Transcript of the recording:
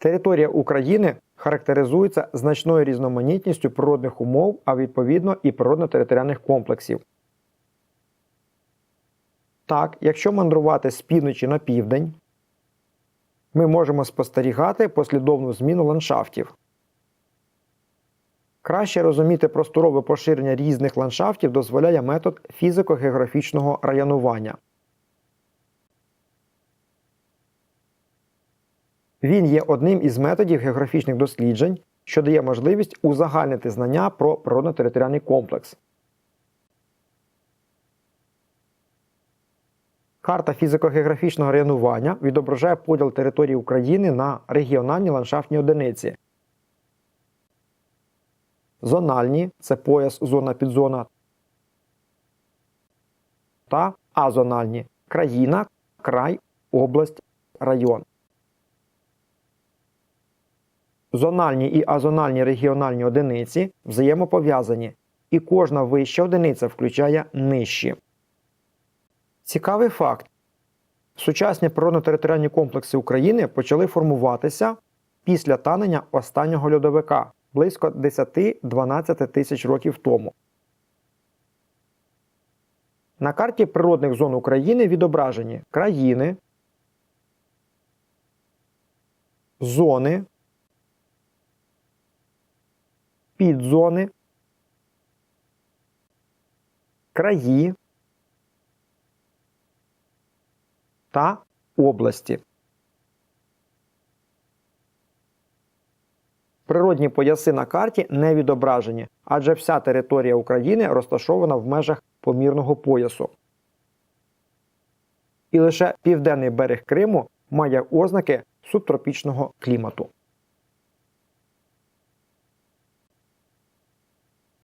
Територія України характеризується значною різноманітністю природних умов, а відповідно і природно-територіальних комплексів. Так, якщо мандрувати з півночі на південь, ми можемо спостерігати послідовну зміну ландшафтів. Краще розуміти просторове поширення різних ландшафтів дозволяє метод фізико-географічного районування. Він є одним із методів географічних досліджень, що дає можливість узагальнити знання про природно-територіальний комплекс. Карта фізико-географічного районування відображає поділ території України на регіональні ландшафтні одиниці. Зональні це пояс, зона, підзона. Та азональні країна, край, область, район. Зональні і азональні регіональні одиниці взаємопов'язані, і кожна вища одиниця включає нижчі. Цікавий факт. Сучасні природно-територіальні комплекси України почали формуватися після танення останнього льодовика близько 10-12 тисяч років тому. На карті природних зон України відображені країни, зони, підзони, краї та області. Природні пояси на карті не відображені, адже вся територія України розташована в межах помірного поясу. І лише південний берег Криму має ознаки субтропічного клімату.